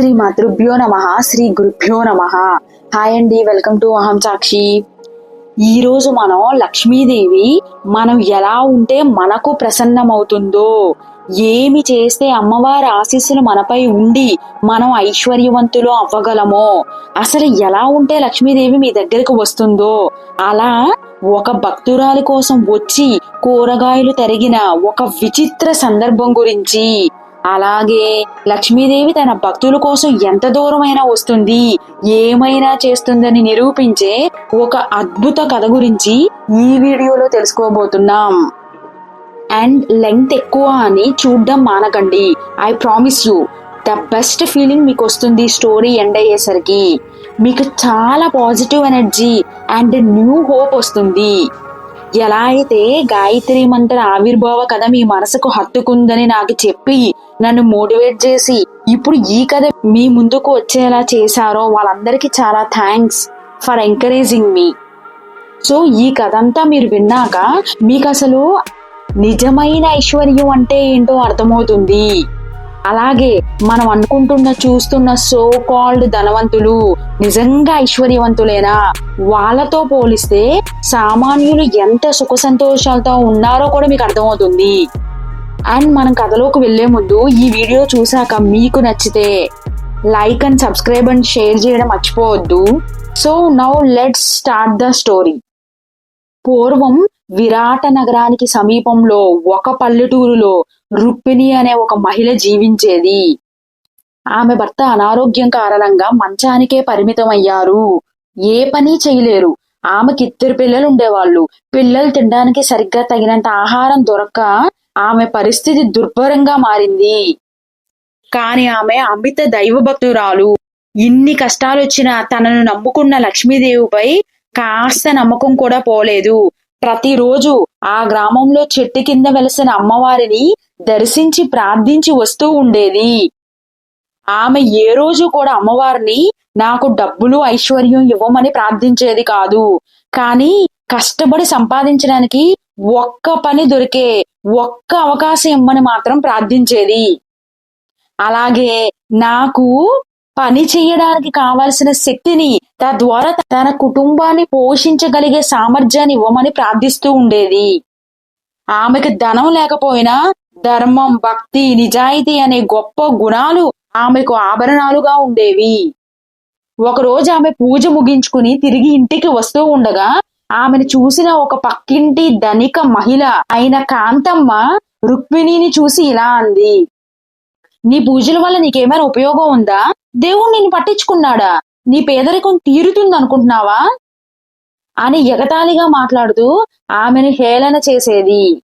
శ్రీ మాతృభ్యో నమ శ్రీ గురుభ్యో నమ. హాయ్ అండి వెల్కమ్ టు అహం సాక్షి ఈరోజు మనం లక్ష్మీదేవి మనం ఎలా ఉంటే మనకు ప్రసన్నమవుతుందో ఏమి చేస్తే అమ్మవారి ఆశీస్సులు మనపై ఉండి మనం ఐశ్వర్యవంతులు అవ్వగలమో అసలు ఎలా ఉంటే లక్ష్మీదేవి మీ దగ్గరకు వస్తుందో అలా ఒక భక్తురాలి కోసం వచ్చి కూరగాయలు తరిగిన ఒక విచిత్ర సందర్భం గురించి అలాగే లక్ష్మీదేవి తన భక్తుల కోసం ఎంత దూరమైనా వస్తుంది ఏమైనా చేస్తుందని నిరూపించే ఒక అద్భుత కథ గురించి ఈ వీడియోలో తెలుసుకోబోతున్నాం. అండ్ లెంగ్త్ ఎక్కువ అని చూడడం మానకండి. I promise you the best feeling మీకు వస్తుంది స్టోరీ ఎండ్ అయ్యేసరికి. మీకు చాలా positive energy and new hope వస్తుంది. ఎలా అయితే గాయత్రి మంత్ర ఆవిర్భావ కథ మీ మనసుకు హత్తుకుందని నాకు చెప్పి నన్ను మోటివేట్ చేసి ఇప్పుడు ఈ కథ మీ ముందుకు వచ్చేలా చేశారో వాళ్ళందరికీ చాలా thanks for encouraging me. So ఈ కథ అంతా మీరు విన్నాక మీకు అసలు నిజమైన ఐశ్వర్యం అంటే ఏంటో అర్థమవుతుంది. అలాగే మనం అనుకుంటున్న చూస్తున్న సో కాల్డ్ ధనవంతులు నిజంగా ఐశ్వర్యవంతులేనా? వాళ్ళతో పోలిస్తే సామాన్యులు ఎంత సుఖ సంతోషాలతో ఉన్నారో కూడా మీకు అర్థమవుతుంది. అండ్ మనం కథలోకి వెళ్ళే ముందు ఈ వీడియో చూసాక మీకు నచ్చితే like and subscribe and share చేయడం మర్చిపోవద్దు. So now let's start the story పూర్వం విరాట నగరానికి సమీపంలో ఒక పల్లెటూరులో రుక్మిణి అనే ఒక మహిళ జీవించేది. ఆమె భర్త అనారోగ్యం కారణంగా మంచానికే పరిమితమయ్యారు. ఏ పని చేయలేరు. ఆమెకి ఇద్దరు పిల్లలు ఉండేవాళ్ళు పిల్లలు తినడానికి సరిగ్గా తగినంత ఆహారం దొరక్క ఆమె పరిస్థితి దుర్భరంగా మారింది. కాని ఆమె అమిత దైవభక్తురాలు. ఇన్ని కష్టాలు వచ్చినా తనను నమ్ముకున్న లక్ష్మీదేవిపై కాస్త నమ్మకం కూడా పోలేదు. ప్రతిరోజు ఆ గ్రామంలో చెట్టు కింద వెలసిన అమ్మవారిని దర్శించి ప్రార్థించి వస్తూ ఉండేది. ఆమె ఏ రోజు కూడా అమ్మవారిని నాకు డబ్బులు ఐశ్వర్యం ఇవ్వమని ప్రార్థించేది కాదు. కానీ కష్టపడి సంపాదించడానికి ఒక్క పని దొరికే ఒక్క అవకాశం ఇమ్మని మాత్రం ప్రార్థించేది. అలాగే నాకు పని చేయడానికి కావలసిన శక్తిని తద్వారా తన కుటుంబాన్ని పోషించగలిగే సామర్థ్యాన్ని ఇవ్వమని ప్రార్థిస్తూ ఉండేది. ఆమెకు ధనం లేకపోయినా ధర్మం భక్తి నిజాయితీ అనే గొప్ప గుణాలు ఆమెకు ఆభరణాలుగా ఉండేవి. ఒకరోజు ఆమె పూజ ముగించుకుని తిరిగి ఇంటికి వస్తూ ఉండగా ఆమెను చూసిన ఒక పక్కింటి ధనిక మహిళ అయిన కాంతమ్మ రుక్మిణిని చూసి ఇలా అంది. నీ పూజల వల్ల నీకేమైనా ఉపయోగం ఉందా? దేవుడు నిన్ను పట్టించుకున్నాడా? నీ పేదరికం తీరుతుంది అనుకుంటున్నావా అని ఎగతాళిగా మాట్లాడుతూ ఆమెను హేళన చేసేది.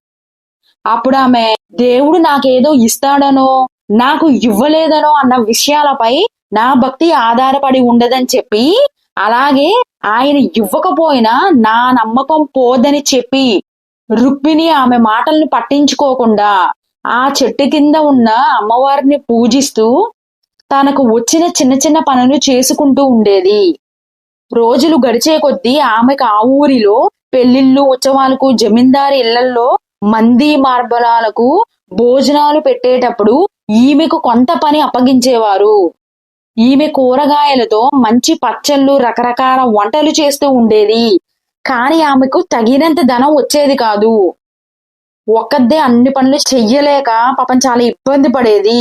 అప్పుడు ఆమె దేవుడు నాకేదో ఇస్తాడనో నాకు ఇవ్వలేదనో అన్న విషయాలపై నా భక్తి ఆధారపడి ఉండదని చెప్పి అలాగే ఆయన ఇవ్వకపోయినా నా నమ్మకం పోదని చెప్పి రుక్మిణి ఆమె మాటలను పట్టించుకోకుండా ఆ చెట్టు కింద ఉన్న అమ్మవారిని పూజిస్తూ తనకు వచ్చిన చిన్న చిన్న పనులు చేసుకుంటూ ఉండేది. రోజులు గడిచే కొద్దీ ఆమెకు ఆ ఊరిలో పెళ్ళిళ్ళు ఉత్సవాలకు జమీందారి ఇళ్ళల్లో మంది మార్బలాలకు భోజనాలు పెట్టేటప్పుడు ఈమెకు కొంత పని అప్పగించేవారు. ఈమె కూరగాయలతో మంచి పచ్చళ్ళు రకరకాల వంటలు చేస్తూ ఉండేది. కాని ఆమెకు తగినంత ధనం వచ్చేది కాదు. ఒక్కదే అన్ని పనులు చెయ్యలేక పాపం చాలా ఇబ్బంది పడేది.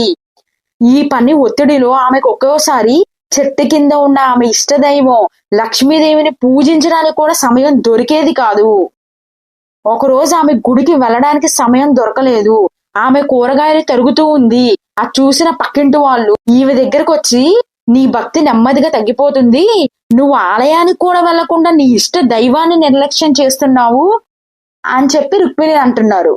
ఈ పని ఒత్తిడిలో ఆమెకు ఒక్కోసారి చెట్టు కింద ఉన్న ఆమె ఇష్టదైవం లక్ష్మీదేవిని పూజించడానికి కూడా సమయం దొరికేది కాదు. ఒకరోజు ఆమె గుడికి వెళ్ళడానికి సమయం దొరకలేదు. ఆమె కూరగాయలు తరుగుతూ ఉంది. ఆ చూసిన పక్కింటి వాళ్ళు ఈమె దగ్గరకు వచ్చి నీ భక్తి నెమ్మదిగా తగ్గిపోతుంది. నువ్వు ఆలయానికి కూడా వెళ్ళకుండా నీ ఇష్ట దైవాన్ని నిర్లక్ష్యం చేస్తున్నావు అని చెప్పి రుక్మిణి అంటున్నారు.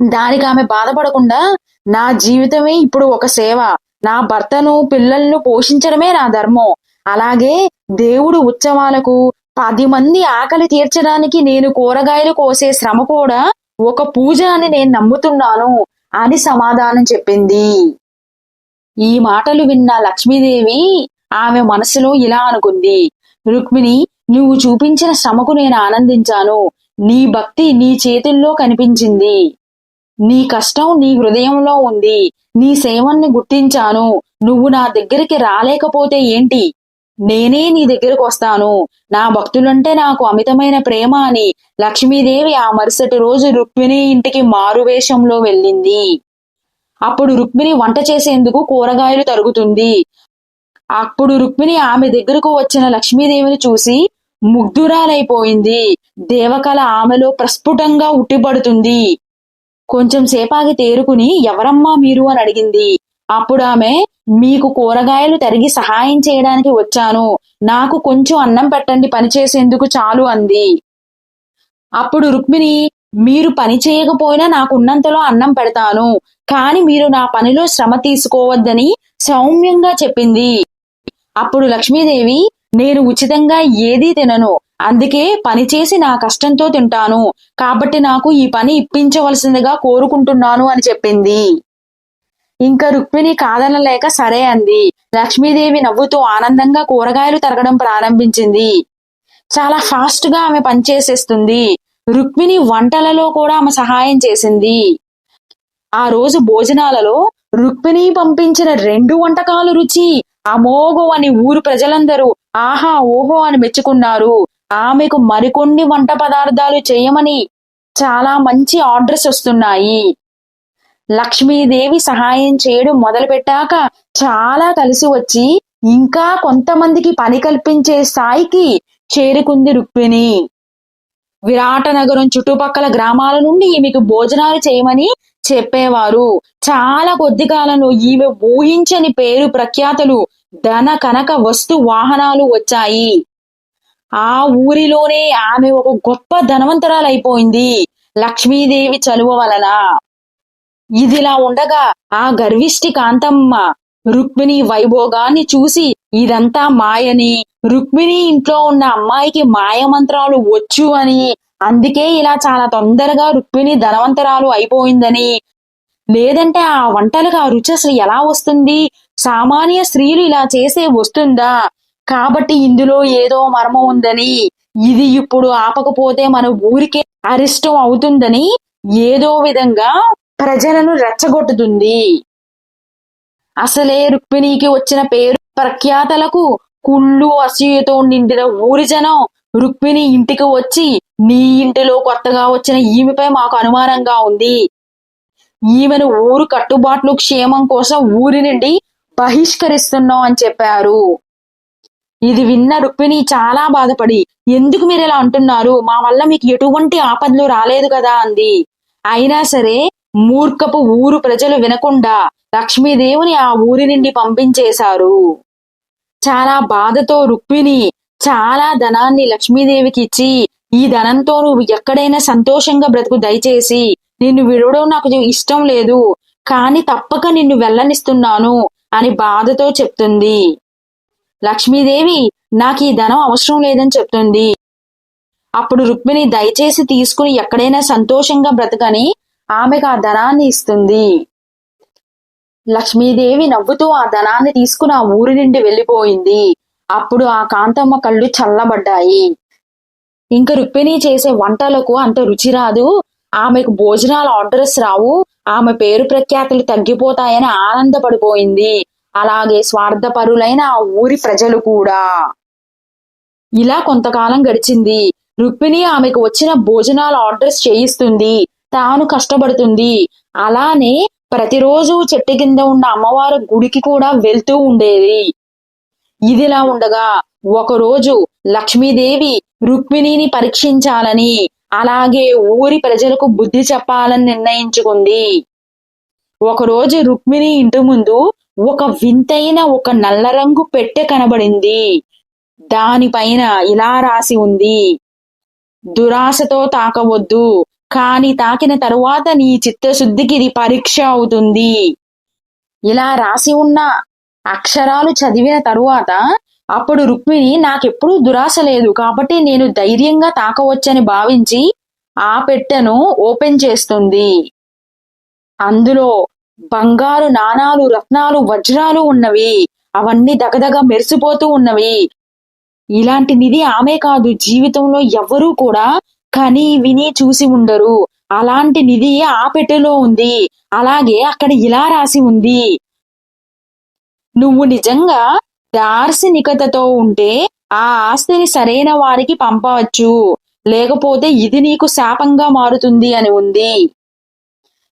దానికి ఆమె బాధపడకుండా నా జీవితమే ఇప్పుడు ఒక సేవ. నా భర్తను పిల్లలను పోషించడమే నా ధర్మం. అలాగే దేవుడు ఉత్సవాలకు పది మంది ఆకలి తీర్చడానికి నేను కూరగాయలు కోసే శ్రమ కూడా ఒక పూజ అని నేను నమ్ముతున్నాను. అని సమాధానం చెప్పింది. ఈ మాటలు విన్న లక్ష్మీదేవి ఆమె మనసులో ఇలా అనుకుంది. రుక్మిణి నువ్వు చూపించిన శ్రమకు నేను ఆనందించాను. నీ భక్తి నీ చేతుల్లో కనిపించింది. నీ కష్టం నీ హృదయంలో ఉంది. నీ సేవన్ని గుర్తించాను. నువ్వు నా దగ్గరికి రాలేకపోతే ఏంటి? నేనే నీ దగ్గరకు వస్తాను. నా భక్తులంటే నాకు అమితమైన ప్రేమ అని లక్ష్మీదేవి ఆ మరుసటి రోజు రుక్మిణి ఇంటికి మారువేషంలో వెళ్ళింది. అప్పుడు రుక్మిణి వంట చేసేందుకు కూరగాయలు తరుగుతుంది. అప్పుడు రుక్మిణి ఆమె దగ్గరకు వచ్చిన లక్ష్మీదేవిని చూసి ముగ్ధురాలైపోయింది. దేవకళ ఆమెలో ప్రస్ఫుటంగా ఉట్టిపడుతుంది. కొంచెం సేపాగి తేరుకుని ఎవరమ్మా మీరు? అని అడిగింది. అప్పుడు ఆమె మీకు కూరగాయలు తరిగి సహాయం చేయడానికి వచ్చాను. నాకు కొంచెం అన్నం పెట్టండి పని చేసేందుకు చాలు అంది. అప్పుడు రుక్మిణి మీరు పని చేయకపోయినా నాకున్నంతలో అన్నం పెడతాను. కాని మీరు నా పనిలో శ్రమ తీసుకోవద్దని సౌమ్యంగా చెప్పింది. అప్పుడు లక్ష్మీదేవి నేను ఉచితంగా ఏదీ తినను. అందుకే పని చేసి నా కష్టంతో తింటాను. కాబట్టి నాకు ఈ పని ఇప్పించవలసిందిగా కోరుకుంటున్నాను అని చెప్పింది. ఇంకా రుక్మిణి కాదనలేక సరే అంది. లక్ష్మీదేవి నవ్వుతూ ఆనందంగా కూరగాయలు తరగడం ప్రారంభించింది. చాలా ఫాస్ట్గా ఆమె పనిచేసేస్తుంది రుక్మిణి వంటలలో కూడా ఆమె సహాయం చేసింది. ఆ రోజు భోజనాలలో రుక్మిణి పంపించిన రెండు వంటకాలు రుచి అమోఘం అని ఊరు ప్రజలందరూ ఆహా ఓహో అని మెచ్చుకున్నారు. ఆమెకు మరికొన్ని వంట పదార్థాలు చేయమని చాలా మంచి ఆర్డర్స్ వస్తున్నాయి. లక్ష్మీదేవి సహాయం చేయడం మొదలుపెట్టాక చాలా కలిసి వచ్చి ఇంకా కొంతమందికి పని కల్పించే స్థాయికి చేరుకుంది రుక్మిణి. విరాట నగరం చుట్టుపక్కల గ్రామాల నుండి ఈమెకు భోజనాలు చేయమని చెప్పేవారు. చాలా కొద్ది కాలంలో ఈమె ఊహించని పేరు ప్రఖ్యాతలు ధన కనక వస్తు వాహనాలు వచ్చాయి. ఆ ఊరిలోనే ఆమె ఒక గొప్ప ధనవంతరాలైపోయింది. లక్ష్మీదేవి చలువ వలన ఇదిలా ఉండగా ఆ గర్విష్టి కాంతమ్మ రుక్మిణి వైభోగాన్ని చూసి ఇదంతా మాయని. రుక్మిణి ఇంట్లో ఉన్న అమ్మాయికి మాయ మంత్రాలు వచ్చు అని. అందుకే ఇలా చాలా తొందరగా రుక్మిణి ధనవంతరాలు అయిపోయిందని. లేదంటే ఆ వంటలకు ఆ రుచి అసలు ఎలా వస్తుంది? సామాన్య స్త్రీలు ఇలా చేసే వస్తుందా? కాబట్టి ఇందులో ఏదో మర్మం ఉందని. ఇది ఇప్పుడు ఆపకపోతే మన ఊరికే అరిష్టం అవుతుందని ఏదో విధంగా ప్రజలను రెచ్చగొట్టుతుంది. అసలే రుక్మిణికి వచ్చిన పేరు ప్రఖ్యాతలకు కుళ్ళు అసూయతో నిండిన ఊరి జనం రుక్మిణి ఇంటికి వచ్చి నీ ఇంటిలో కొత్తగా వచ్చిన ఈమెపై మాకు అనుమానంగా ఉంది. ఈమెను ఊరు కట్టుబాట్లు క్షేమం కోసం ఊరి నుండి బహిష్కరిస్తున్నాం అని చెప్పారు. ఇది విన్న రుక్మిణి చాలా బాధపడి ఎందుకు మీరు ఇలా అంటున్నారు? మా వల్ల మీకు ఎటువంటి ఆపదలు రాలేదు కదా అంది. అయినా సరే మూర్ఖపు ఊరు ప్రజలు వినకుండా లక్ష్మీదేవిని ఆ ఊరి నుండి పంపించేశారు. చాలా బాధతో రుక్మిణి చాలా ధనాన్ని లక్ష్మీదేవికి ఇచ్చి ఈ ధనంతో నువ్వు ఎక్కడైనా సంతోషంగా బ్రతుకు దయచేసి నిన్ను విడవడం నాకు ఇష్టం లేదు కాని తప్పక నిన్ను వెళ్ళనిస్తున్నాను అని బాధతో చెప్తుంది. లక్ష్మీదేవి నాకు ఈ ధనం అవసరం లేదని చెప్తుంది. అప్పుడు రుక్మిణి దయచేసి తీసుకుని ఎక్కడైనా సంతోషంగా బ్రతకని ఆమెకు ఆ ధనాన్ని ఇస్తుంది. లక్ష్మీదేవి నవ్వుతూ ఆ ధనాన్ని తీసుకుని ఆ ఊరి నుండి వెళ్ళిపోయింది. అప్పుడు ఆ కాంతమ్మ కళ్ళు చల్లబడ్డాయి. ఇంకా రుక్మిణి చేసే వంటలకు అంత రుచి రాదు. ఆమెకు భోజనాల ఆర్డర్స్ రావు. ఆమె పేరు ప్రఖ్యాతులు తగ్గిపోతాయని ఆనందపడిపోయింది. అలాగే స్వార్థపరులైన ఆ ఊరి ప్రజలు కూడా. ఇలా కొంతకాలం గడిచింది. రుక్మిణి ఆమెకు వచ్చిన భోజనాల ఆర్డర్స్ చేయిస్తుంది. తాను కష్టపడుతుంది. అలానే ప్రతిరోజు చెట్టు కింద ఉన్న అమ్మవారి గుడికి కూడా వెళ్తూ ఉండేది. ఇదిలా ఉండగా ఒకరోజు లక్ష్మీదేవి రుక్మిణిని పరీక్షించాలని అలాగే ఊరి ప్రజలకు బుద్ధి చెప్పాలని నిర్ణయించుకుంది. ఒకరోజు రుక్మిణి ఇంటి ముందు ఒక వింతైన ఒక నల్ల రంగు పెట్టె కనబడింది. దానిపైన ఇలా రాసి ఉంది. దురాశతో తాకవద్దు. కాని తాకిన తరువాత నీ చిత్తశుద్ధికి ఇది పరీక్ష అవుతుంది. ఇలా రాసి ఉన్న అక్షరాలు చదివిన తరువాత అప్పుడు రుక్మిణి నాకెప్పుడు దురాశ లేదు. కాబట్టి నేను ధైర్యంగా తాకవచ్చని భావించి ఆ పెట్టెను ఓపెన్ చేస్తుంది. అందులో బంగారు నాణాలు రత్నాలు వజ్రాలు ఉన్నవి. అవన్నీ దగదగ మెరిసిపోతూ ఉన్నవి. ఇలాంటి నిధి ఆమె కాదు జీవితంలో ఎవరూ కూడా కని విని చూసి ఉండరు. అలాంటి నిధి ఆ పెట్టెలో ఉంది. అలాగే అక్కడ ఇలా రాసి ఉంది. నువ్వు నిజంగా దార్శనికతతో ఉంటే ఆ ఆస్తిని సరైన వారికి పంపవచ్చు. లేకపోతే ఇది నీకు శాపంగా మారుతుంది అని ఉంది.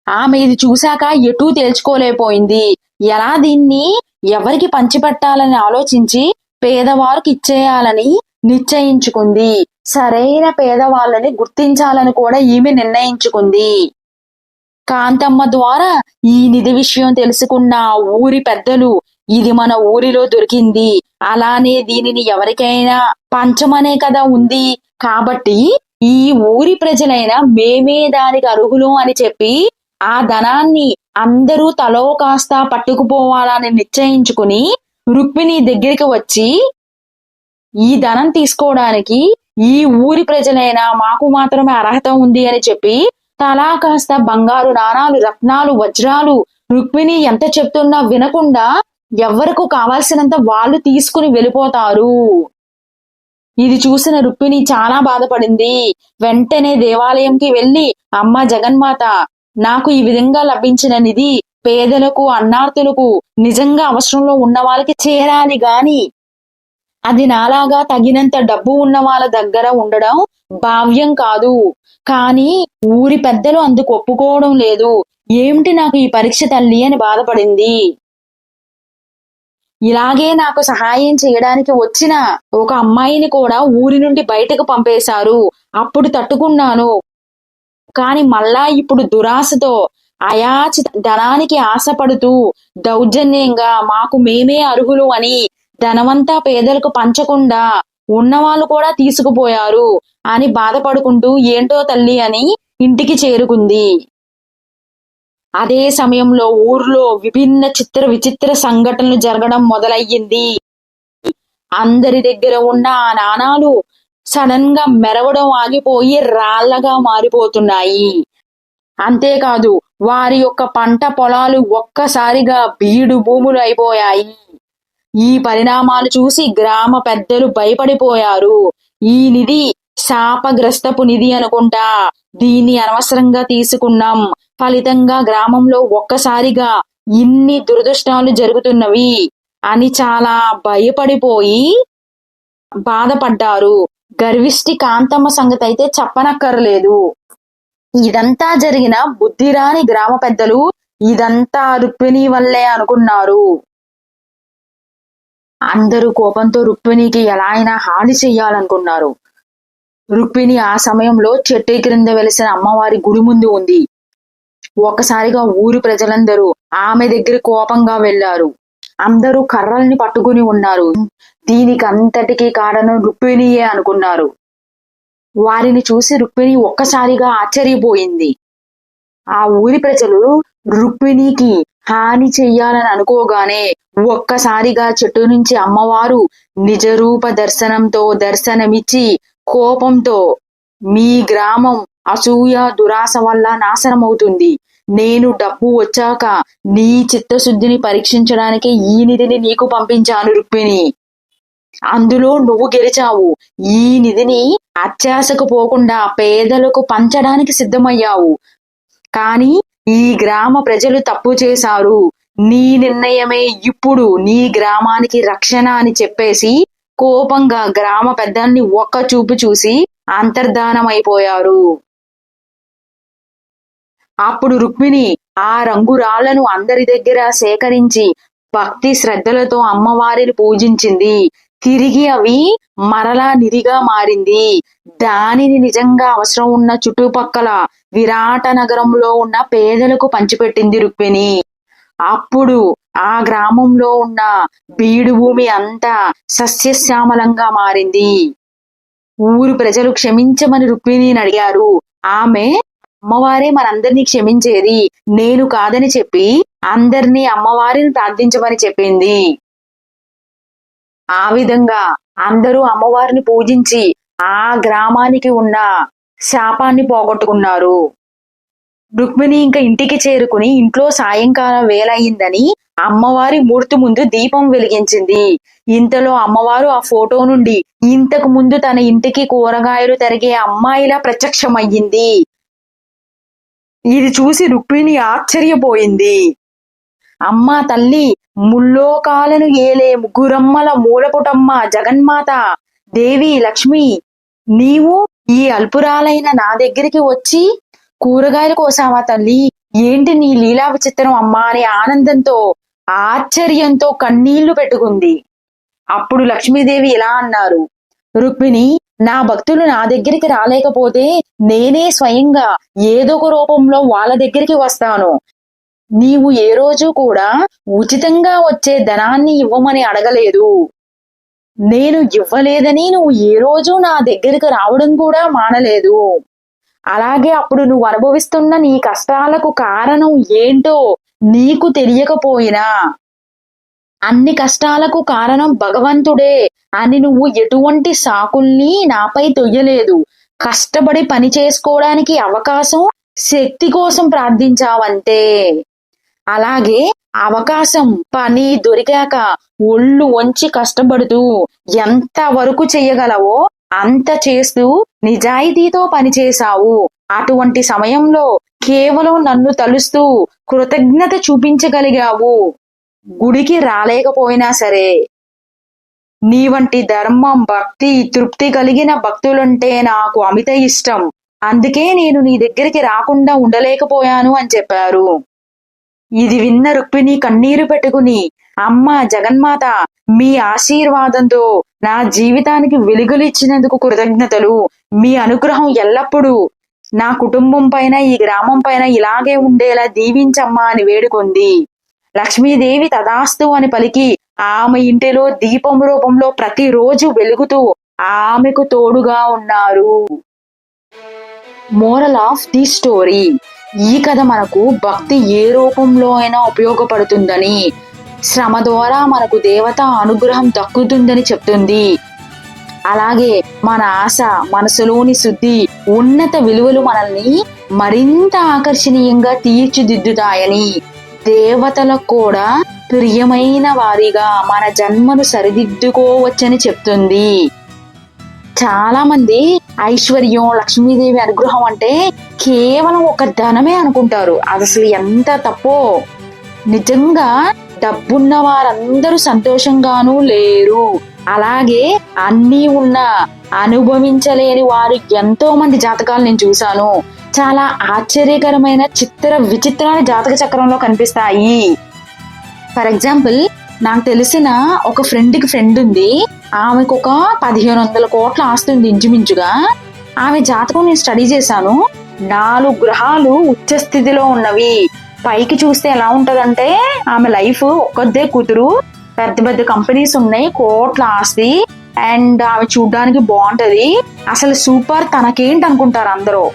ఆమె ఇది చూశాక ఎటూ తేల్చుకోలేకపోయింది. ఎలా దీన్ని ఎవరికి పంచిపెట్టాలని ఆలోచించి పేదవారికి ఇచ్చేయాలని నిశ్చయించుకుంది. సరైన పేదవాళ్ళని గుర్తించాలని కూడా ఈమె నిర్ణయించుకుంది. కాంతమ్మ ద్వారా ఈ నిధి విషయం తెలుసుకున్న ఊరి పెద్దలు ఇది మన ఊరిలో దొరికింది. అలానే దీనిని ఎవరికైనా పంచమనే కదా ఉంది. కాబట్టి ఈ ఊరి ప్రజలైన మేమే దానికి అర్హులు అని చెప్పి ఆ ధనాన్ని అందరూ తలో కాస్త పట్టుకుపోవాలని నిశ్చయించుకుని రుక్మిణి దగ్గరికి వచ్చి ఈ ధనం తీసుకోవడానికి ఈ ఊరి ప్రజలైన మాకు మాత్రమే అర్హత ఉంది అని చెప్పి తలా కాస్త బంగారు నాణాలు రత్నాలు వజ్రాలు రుక్మిణి ఎంత చెప్తున్నా వినకుండా ఎవరికి కావాల్సినంత వాళ్ళు తీసుకుని వెళ్ళిపోతారు. ఇది చూసిన రుక్మిణి చాలా బాధపడింది. వెంటనే దేవాలయంకి వెళ్ళి అమ్మ జగన్మాత నాకు ఈ విధంగా లభించిన నిధి పేదలకు అన్నార్థులకు నిజంగా అవసరంలో ఉన్న వాళ్ళకి చేరాలి గాని అది నాలాగా తగినంత డబ్బు ఉన్న వాళ్ళ దగ్గర ఉండడం భావ్యం కాదు. కానీ ఊరి పెద్దలు అందుకు ఒప్పుకోవడం లేదు. ఏమిటి నాకు ఈ పరీక్ష తల్లి అని బాధపడింది. ఇలాగే నాకు సహాయం చేయడానికి వచ్చిన ఒక అమ్మాయిని కూడా ఊరి నుండి బయటకు పంపేశారు. అప్పుడు తట్టుకున్నాను. కాని మళ్ళా ఇప్పుడు దురాశతో అయాచి ధనానికి ఆశపడుతూ దౌర్జన్యంగా మాకు మేమే అర్హులు అని ధనమంతా పేదలకు పంచకుండా ఉన్నవాళ్ళు కూడా తీసుకుపోయారు అని బాధపడుకుంటూ ఏంటో తల్లి అని ఇంటికి చేరుకుంది. అదే సమయంలో ఊర్లో విభిన్న చిత్ర విచిత్ర సంఘటనలు జరగడం మొదలయ్యింది. అందరి దగ్గర ఉన్న ఆ నాణాలు సడన్గా మెరవడం ఆగిపోయి రాళ్ళగా మారిపోతున్నాయి. అంతేకాదు వారి యొక్క పంట పొలాలు ఒక్కసారిగా బీడు భూములు అయిపోయాయి. ఈ పరిణామాలు చూసి గ్రామ పెద్దలు భయపడిపోయారు. ఈ నిధి శాపగ్రస్తపు నిధి అనుకుంటా. దీన్ని అనవసరంగా తీసుకున్నాం. ఫలితంగా గ్రామంలో ఒక్కసారిగా ఇన్ని దురదృష్టాలు జరుగుతున్నవి అని చాలా భయపడిపోయి బాధపడ్డారు. గర్విష్టి కాంతమ్మ సంగతి అయితే చెప్పనక్కర్లేదు. ఇదంతా జరిగిన బుద్ధిరాని గ్రామ పెద్దలు ఇదంతా రుక్మిణి వల్లే అనుకున్నారు. అందరూ కోపంతో రుక్మిణికి ఎలా అయినా హాని చెయ్యాలనుకున్నారు. రుక్మిణి ఆ సమయంలో చెట్టు క్రింద వెలిసిన అమ్మవారి గుడి ముందు ఉంది. ఒక్కసారిగా ఊరి ప్రజలందరూ ఆమె దగ్గర కోపంగా వెళ్ళారు అందరూ కర్రల్ని పట్టుకుని ఉన్నారు. దీనికి అంతటికీ కారణం రుక్మిణియే అనుకున్నారు. వారిని చూసి రుక్మిణి ఒక్కసారిగా ఆశ్చర్యపోయింది. ఆ ఊరి ప్రజలు రుక్మిణికి హాని చెయ్యాలని అనుకోగానే ఒక్కసారిగా చెట్టు నుంచి అమ్మవారు నిజరూప దర్శనంతో దర్శనమిచ్చి కోపంతో మీ గ్రామం అసూయ దురాశ వల్ల నాశనమవుతుంది. నేను డబ్బు వచ్చాక నీ చిత్తశుద్ధిని పరీక్షించడానికి ఈ నిధిని నీకు పంపించాను రుక్మిణి. అందులో నువ్వు గెలిచావు. ఈ నిధిని అత్యాశకు పోకుండా పేదలకు పంచడానికి సిద్ధమయ్యావు. కానీ ఈ గ్రామ ప్రజలు తప్పు చేశారు. నీ నిర్ణయమే ఇప్పుడు నీ గ్రామానికి రక్షణ అని చెప్పేసి కోపంగా గ్రామ పెద్దల్ని ఒక్క చూపు చూసి అంతర్ధానమైపోయారు. అప్పుడు రుక్మిణి ఆ రంగురాళ్ళను అందరి దగ్గర సేకరించి భక్తి శ్రద్ధలతో అమ్మవారిని పూజించింది. తిరిగి అవి మరలా నిధిగా మారింది. దానిని నిజంగా అవసరం ఉన్న చుట్టుపక్కల విరాట నగరంలో ఉన్న పేదలకు పంచిపెట్టింది రుక్మిణి. అప్పుడు ఆ గ్రామంలో ఉన్న బీడు భూమి అంతా సస్యశ్యామలంగా మారింది. ఊరు ప్రజలు క్షమించమని రుక్మిణిని అడిగారు. ఆమె అమ్మవారే మనందరినీ క్షమించేది. నేను కాదని చెప్పి అందరినీ అమ్మవారిని ప్రార్థించమని చెప్పింది. ఆ విధంగా అందరూ అమ్మవారిని పూజించి ఆ గ్రామానికి ఉన్న శాపాన్ని పోగొట్టుకున్నారు. రుక్మిణి ఇంకా ఇంటికి చేరుకుని ఇంట్లో సాయంకాలం వేలయ్యిందని అమ్మవారి మూర్తి ముందు దీపం వెలిగించింది. ఇంతలో అమ్మవారు ఆ ఫోటో నుండి ఇంతకు ముందు తన ఇంటికి కూరగాయలు తరిగే అమ్మాయిలా ప్రత్యక్షమయ్యింది. ఇది చూసి రుక్మిణి ఆశ్చర్యపోయింది. అమ్మా తల్లి ముల్లోకాలను ఏలే ముగ్గురమ్మల మూలపుటమ్మ జగన్మాత దేవి లక్ష్మి. నీవు ఈ అల్పురాలైన నా దగ్గరికి వచ్చి కూరగాయలు కోసావా తల్లి? ఏంటి నీ లీలా విచిత్రం అమ్మా అనే ఆనందంతో ఆశ్చర్యంతో కన్నీళ్ళు పెట్టుకుంది. అప్పుడు లక్ష్మీదేవి ఇలా అన్నారు రుక్మిణి నా భక్తులు నా దగ్గరికి రాలేకపోతే నేనే స్వయంగా ఏదో ఒక రూపంలో వాళ్ళ దగ్గరికి వస్తాను. నీవు ఏ రోజు కూడా ఉచితంగా వచ్చే ధనాన్ని ఇవ్వమని అడగలేదు. నేను ఇవ్వలేదని నువ్వు ఏ రోజు నా దగ్గరికి రావడం కూడా మానలేదు. అలాగే అప్పుడు నువ్వు అనుభవిస్తున్న నీ కష్టాలకు కారణం ఏంటో నీకు తెలియకపోయినా అన్ని కష్టాలకు కారణం భగవంతుడే అని నువ్వు ఎటువంటి సాకుల్ని నాపై తొయ్యలేదు. కష్టపడి పని చేసుకోవడానికి అవకాశం శక్తి కోసం ప్రార్థించావంతే అలాగే అవకాశం పని దొరికాక ఒళ్ళు వంచి కష్టపడుతూ ఎంత వరకు చెయ్యగలవో అంత చేస్తూ నిజాయితీతో పనిచేశావు అటువంటి సమయంలో కేవలం నన్ను తలుస్తూ కృతజ్ఞత చూపించగలిగావు. గుడికి రాలేకపోయినా సరే. నీ వంటి ధర్మం భక్తి తృప్తి కలిగిన భక్తులంటే నాకు అమిత ఇష్టం. అందుకే నేను నీ దగ్గరికి రాకుండా ఉండలేకపోయాను అని చెప్పారు. ఇది విన్న రుక్మిణి కన్నీరు పెట్టుకుని అమ్మ జగన్మాత మీ ఆశీర్వాదంతో నా జీవితానికి వెలుగులిచ్చినందుకు కృతజ్ఞతలు. మీ అనుగ్రహం ఎల్లప్పుడూ నా కుటుంబం పైన ఈ గ్రామం పైన ఇలాగే ఉండేలా దీవించమ్మా అని వేడుకుంది. లక్ష్మీదేవి తదాస్తు అని పలికి ఆమె ఇంటిలో దీపం రూపంలో ప్రతిరోజు వెలుగుతూ ఆమెకు తోడుగా ఉన్నారు. Moral of the story. ఈ కథ మనకు భక్తి ఏ రూపంలో అయినా ఉపయోగపడుతుందని శ్రమ ద్వారా మనకు దేవత అనుగ్రహం దక్కుతుందని చెప్తుంది. అలాగే మన ఆశ మనసులోని శుద్ధి ఉన్నత విలువలు మనల్ని మరింత ఆకర్షణీయంగా తీర్చిదిద్దుతాయని దేవతలకు కూడా ప్రియమైన వారిగా మన జన్మను సరిదిద్దుకోవచ్చని చెప్తుంది. చాలా మంది ఐశ్వర్యం లక్ష్మీదేవి అనుగ్రహం అంటే కేవలం ఒక ధనమే అనుకుంటారు. అది అసలు ఎంత తప్పో. నిజంగా డబ్బున్న వారందరూ సంతోషంగానూ లేరు. అలాగే అన్నీ ఉన్న అనుభవించలేని వారు ఎంతో మంది జాతకాలు నేను చూశాను. చాలా ఆశ్చర్యకరమైన చిత్ర విచిత్రాల జాతక చక్రంలో కనిపిస్తాయి. ఫర్ ఎగ్జాంపుల్ నాకు తెలిసిన ఒక ఫ్రెండ్కి ఫ్రెండ్ ఉంది. ఆమెకు ఒక పదిహేను వందల కోట్ల ఆస్తి ఉంది ఇంచుమించుగా. ఆమె జాతకం నేను స్టడీ చేశాను. నాలుగు గ్రహాలు ఉచ్చ స్థితిలో ఉన్నవి. పైకి చూస్తే ఎలా ఉంటదంటే ఆమె లైఫ్ ఒక్కదే కూతురు పెద్ద పెద్ద కంపెనీస్ ఉన్నాయి కోట్ల ఆస్తి. అండ్ ఆమె చూడ్డానికి బాగుంటది. అసలు సూపర్ తనకేంటి అనుకుంటారు అందరూ?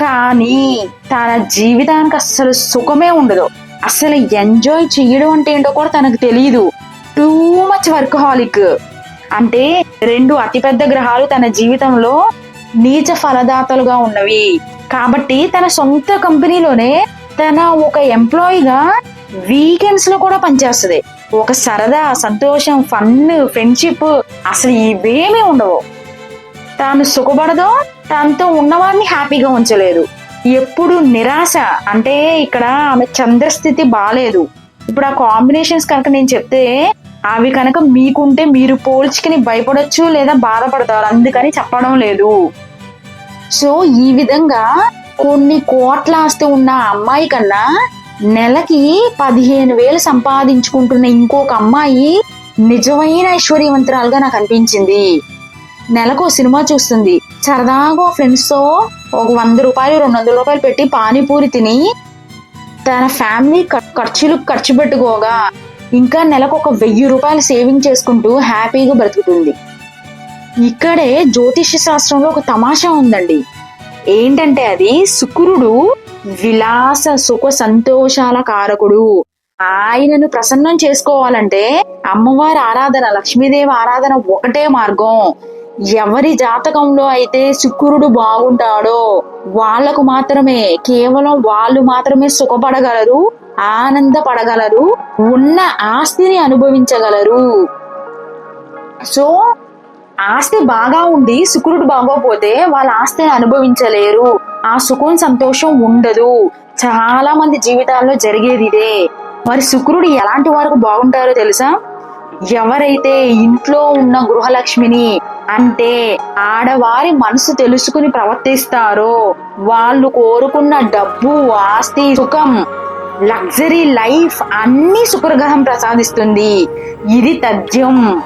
కానీ తన జీవితానికి అస్సలు సుఖమే ఉండదు. అసలు ఎంజాయ్ చేయడం అంటే ఏంటో కూడా తనకు తెలియదు టూ మచ్ వర్క్ హాలిక్ అంటే రెండు అతిపెద్ద గ్రహాలు తన జీవితంలో నీచ ఫలదాతలుగా ఉన్నవి. కాబట్టి తన సొంత కంపెనీలోనే తన ఒక ఎంప్లాయీగా వీకెండ్స్లో కూడా పనిచేస్తుంది. ఒక సరదా సంతోషం ఫన్ ఫ్రెండ్షిప్ అసలు ఇవేమీ ఉండవు. తాను సుఖపడదో తనతో ఉన్నవారిని హ్యాపీగా ఉంచలేదు. ఎప్పుడు నిరాశ అంటే ఇక్కడ ఆమె చంద్రస్థితి బాగాలేదు ఇప్పుడు ఆ కాంబినేషన్స్ కనుక నేను చెప్తే అవి కనుక మీకుంటే మీరు పోల్చుకుని భయపడొచ్చు లేదా బాధపడతారు. అందుకని చెప్పడం లేదు. సో ఈ విధంగా కొన్ని కోట్ల ఆస్తి ఉన్న అమ్మాయి కన్నా నెలకి పదిహేను వేలు సంపాదించుకుంటున్న ఇంకొక అమ్మాయి నిజమైన ఐశ్వర్యవంతురాలుగా నాకు అనిపించింది. నెలకు సినిమా చూస్తుంది. సరదాగా ఫ్రెండ్స్తో ఒక వంద రూపాయలు రెండు వందల రూపాయలు పెట్టి పానీపూరి తిని తన ఫ్యామిలీ ఖర్చులు ఖర్చు పెట్టుకోగా. ఇంకా నెలకు ఒక వెయ్యి రూపాయలు సేవింగ్ చేసుకుంటూ హ్యాపీగా బ్రతుకుతుంది. ఇక్కడే జ్యోతిష్య శాస్త్రంలో ఒక తమాషా ఉందండి. ఏంటంటే అది శుక్రుడు విలాస సుఖ సంతోషాల కారకుడు. ఆయనను ప్రసన్నం చేసుకోవాలంటే అమ్మవారి ఆరాధన లక్ష్మీదేవి ఆరాధన ఒకటే మార్గం. ఎవరి జాతకంలో అయితే శుక్రుడు బాగుంటాడో వాళ్ళకు మాత్రమే కేవలం వాళ్ళు మాత్రమే సుఖపడగలరు ఆనందపడగలరు ఉన్న ఆస్తిని అనుభవించగలరు. సో ఆస్తి బాగా ఉండి శుక్రుడు బాగోపోతే వాళ్ళ ఆస్తిని అనుభవించలేరు. ఆ సుఖం సంతోషం ఉండదు. చాలా మంది జీవితాల్లో జరిగేది ఇదే. మరి శుక్రుడు ఎలాంటి వారికి బాగుంటారో తెలుసా? ఎవరైతే ఇంట్లో ఉన్న గృహలక్ష్మిని అంటే ఆడవారి మనసు తెలుసుకుని ప్రవర్తిస్తారో వాళ్ళు కోరుకున్న డబ్బు ఆస్తి సుఖం లగ్జరీ లైఫ్ అన్ని శుక్రగ్రహం ప్రసాదిస్తుంది. ఇది తథ్యం.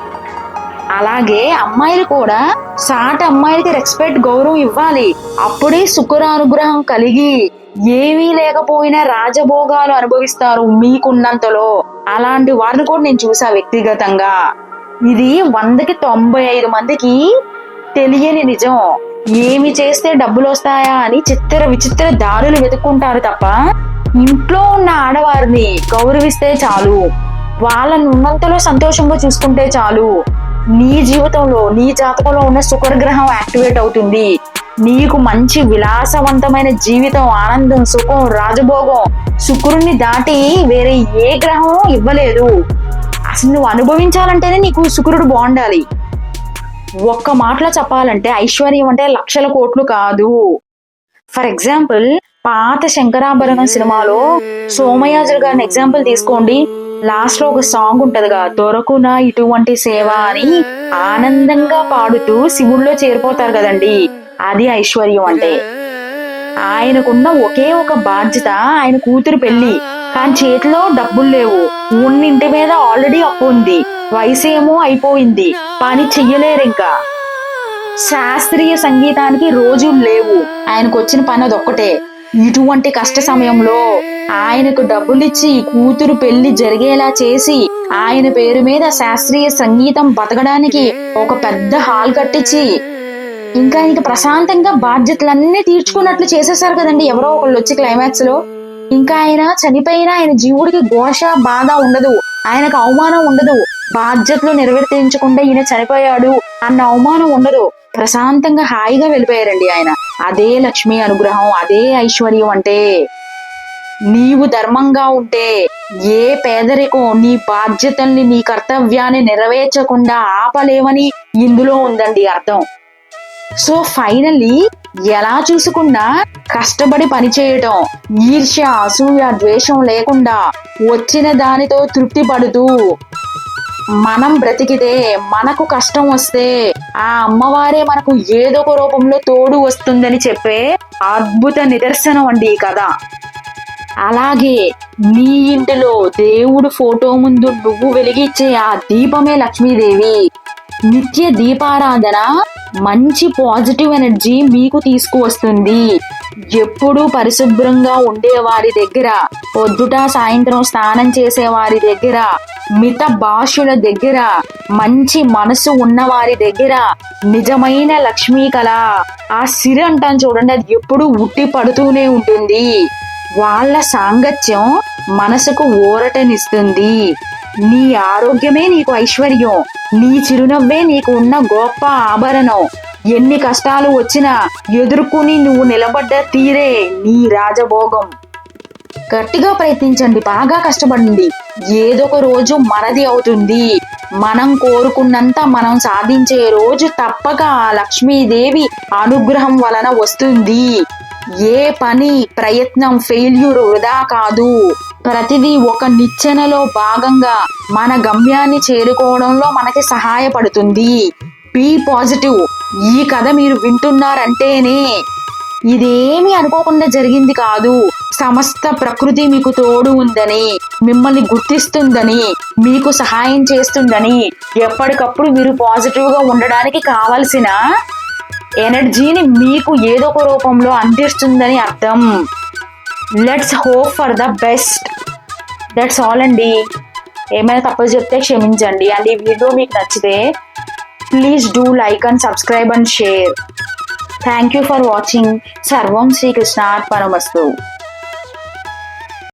అలాగే అమ్మాయిలు కూడా సాటి అమ్మాయిలకి రెస్పెక్ట్ గౌరవం ఇవ్వాలి. అప్పుడే శుక్రానుగ్రహం కలిగి ఏమీ లేకపోయినా రాజభోగాలు అనుభవిస్తారు మీకున్నంతలో. అలాంటి వారిని కూడా నేను చూసా వ్యక్తిగతంగా. ఇది వందకి తొంభై ఐదు మందికి తెలియని నిజం. ఏమి చేస్తే డబ్బులు వస్తాయా అని చిత్ర విచిత్ర దారులు వెతుక్కుంటారు తప్ప ఇంట్లో ఉన్న ఆడవారిని గౌరవిస్తే చాలు. వాళ్ళనున్నంతలో సంతోషంగా చూసుకుంటే చాలు. నీ జీవితంలో నీ జాతకంలో ఉన్న శుక్రగ్రహం యాక్టివేట్ అవుతుంది. నీకు మంచి విలాసవంతమైన జీవితం ఆనందం సుఖం రాజభోగం శుక్రుణ్ణి దాటి వేరే ఏ గ్రహం ఇవ్వలేదు. అసలు నువ్వు అనుభవించాలంటేనే నీకు శుక్రుడు బాగుండాలి. ఒక్క మాటలో చెప్పాలంటే ఐశ్వర్యం అంటే లక్షల కోట్లు కాదు. ఫర్ ఎగ్జాంపుల్ పాత శంకరాభరణం సినిమాలో సోమయాజులు గారిని ఎగ్జాంపుల్ తీసుకోండి. లాస్ట్లో ఒక సాంగ్ ఉంటదిగా దొరకునా ఇటువంటి సేవ అని ఆనందంగా పాడుతూ శివుడిలో చేరిపోతారు కదండి. అది ఐశ్వర్యం అంటే. ఆయనకున్న ఒకే ఒక బాధ్యత ఆయన కూతురు పెళ్ళి కానీ చేతిలో డబ్బులు లేవు. ఉన్నింటి మీద ఆల్రెడీ అప్పు ఉంది. వయసేమో అయిపోయింది. పని చెయ్యలేరు ఇంకా శాస్త్రీయ సంగీతానికి రోజులు లేవు. ఆయనకు వచ్చిన పని అదొక్కటే. ఇటువంటి కష్ట సమయంలో ఆయనకు డబ్బులిచ్చి కూతురు పెళ్ళి జరిగేలా చేసి ఆయన పేరు మీద శాస్త్రీయ సంగీతం బతకడానికి ఒక పెద్ద హాల్ కట్టించి ఇంకా ఆయనకి ప్రశాంతంగా బాధ్యతలన్నీ తీర్చుకున్నట్లు చేసేసారు కదండి ఎవరో ఒకళ్ళు వచ్చి క్లైమాక్స్లో ఇంకా ఆయన చనిపోయినా ఆయన జీవుడికి ఘోష బాధ ఉండదు. ఆయనకు అవమానం ఉండదు. బాధ్యతలు నెరవేర్తించకుండా ఈయన చనిపోయాడు అన్న అవమానం ఉండదు. ప్రశాంతంగా హాయిగా వెళ్ళిపోయారండి ఆయన. అదే లక్ష్మి అనుగ్రహం అదే ఐశ్వర్యం అంటే. నీవు ధర్మంగా ఉంటే ఏ పేదరికం నీ బాధ్యతల్ని నీ కర్తవ్యాన్ని నెరవేర్చకుండా ఆపలేవని ఇందులో ఉందండి అర్థం. సో ఫైనల్లీ ఎలా చూసుకున్నా కష్టపడి పని చేయటం ఈర్ష్య అసూయ ద్వేషం లేకుండా వచ్చిన దానితో తృప్తి పడుతూ మనం బ్రతికితే మనకు కష్టం వస్తే ఆ అమ్మవారే మనకు ఏదో ఒక రూపంలో తోడు వస్తుందని చెప్పే అద్భుత నిదర్శనం అండి ఈ కథ. అలాగే నీ ఇంటిలో దేవుడు ఫోటో ముందు నువ్వు వెలిగించే ఆ దీపమే లక్ష్మీదేవి. నిత్య దీపారాధన మంచి పాజిటివ్ ఎనర్జీ మీకు తీసుకువస్తుంది. ఎప్పుడూ పరిశుభ్రంగా ఉండే వారి దగ్గర పొద్దుట సాయంత్రం స్నానం చేసేవారి దగ్గర మిత భాషుల దగ్గర మంచి మనసు ఉన్నవారి దగ్గర నిజమైన లక్ష్మీ కళ ఆ సిరి అంటాను చూడండి అది ఎప్పుడు ఉట్టి పడుతూనే ఉంటుంది. వాళ్ళ సాంగత్యం మనసుకు ఊరటనిస్తుంది. నీ ఆరోగ్యమే నీకు ఐశ్వర్యం నీ చిరునవ్వే నీకు ఉన్న గొప్ప ఆభరణం. ఎన్ని కష్టాలు వచ్చినా ఎదుర్కొని నువ్వు నిలబడ్డ తీరే నీ రాజభోగం. గట్టిగా ప్రయత్నించండి బాగా కష్టపడండి. ఏదో ఒక రోజు మనది అవుతుంది. మనం కోరుకున్నంత మనం సాధించే రోజు తప్పక ఆ లక్ష్మీదేవి అనుగ్రహం వలన వస్తుంది. ఏ పని ప్రయత్నం ఫెయిల్యూర్ వృధా కాదు. ప్రతిదీ ఒక నిచ్చెనలో భాగంగా మన గమ్యాన్ని చేరుకోవడంలో మనకి సహాయపడుతుంది. బీ పాజిటివ్ ఈ కథ మీరు వింటున్నారంటేనే ఇదేమి అనుకోకుండా జరిగింది కాదు. సమస్త ప్రకృతి మీకు తోడు ఉందని మిమ్మల్ని గుర్తిస్తుందని మీకు సహాయం చేస్తుందని ఎప్పటికప్పుడు మీరు పాజిటివ్గా ఉండడానికి కావలసిన ఎనర్జీని మీకు ఏదో ఒక రూపంలో అందిస్తుందని అర్థం. Let's hope for the best that's all అండి. ఏమైనా తప్పులు చెప్తే క్షమించండి. అండ్ ఈ వీడియో మీకు నచ్చితే please do like and subscribe and share thank you for watching సర్వం శ్రీకృష్ణ పరమస్తు